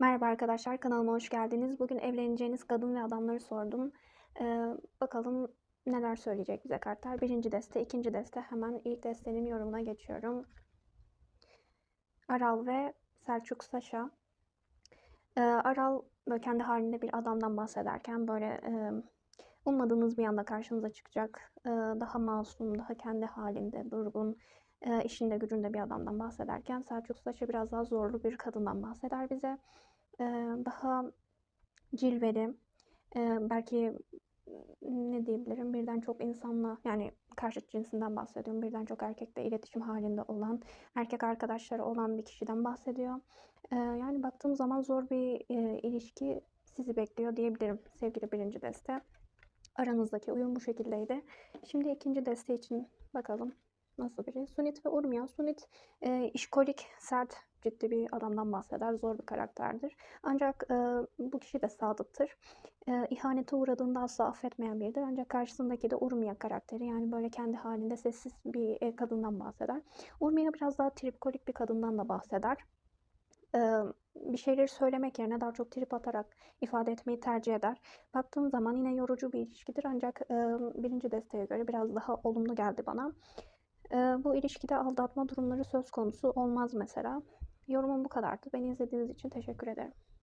Merhaba arkadaşlar, kanalıma hoş geldiniz. Bugün evleneceğiniz kadın ve adamları sordum. Ee, bakalım neler söyleyecek bize kartlar. Birinci deste, ikinci deste. Hemen ilk destenin yorumuna geçiyorum. Aral ve Selçuk Saşa. Ee, Aral böyle kendi halinde bir adamdan bahsederken böyle e, ummadığınız bir anda karşınıza çıkacak. daha masum, daha kendi halinde, durgun, işinde gücünde bir adamdan bahsederken Selçuk Saçı biraz daha zorlu bir kadından bahseder bize. Daha cilveli, e, belki ne diyebilirim birden çok insanla yani karşıt cinsinden bahsediyorum. Birden çok erkekle iletişim halinde olan, erkek arkadaşları olan bir kişiden bahsediyor. Yani baktığım zaman zor bir ilişki sizi bekliyor diyebilirim sevgili birinci deste. Aranızdaki uyum bu şekildeydi. Şimdi ikinci deste için bakalım nasıl biri. Sunit ve Urmia. Sunit e, işkolik, sert, ciddi bir adamdan bahseder. Zor bir karakterdir. Ancak e, bu kişi de sadıktır. E, ihanete uğradığında asla affetmeyen biridir. Ancak karşısındaki de Urmia karakteri. Yani böyle kendi halinde sessiz bir e, kadından bahseder. Urmia biraz daha tripkolik bir kadından da bahseder. E, bir şeyleri söylemek yerine daha çok trip atarak ifade etmeyi tercih eder. Baktığım zaman yine yorucu bir ilişkidir ancak e, birinci desteğe göre biraz daha olumlu geldi bana. E, bu ilişkide aldatma durumları söz konusu olmaz mesela. Yorumum bu kadardı. Beni izlediğiniz için teşekkür ederim.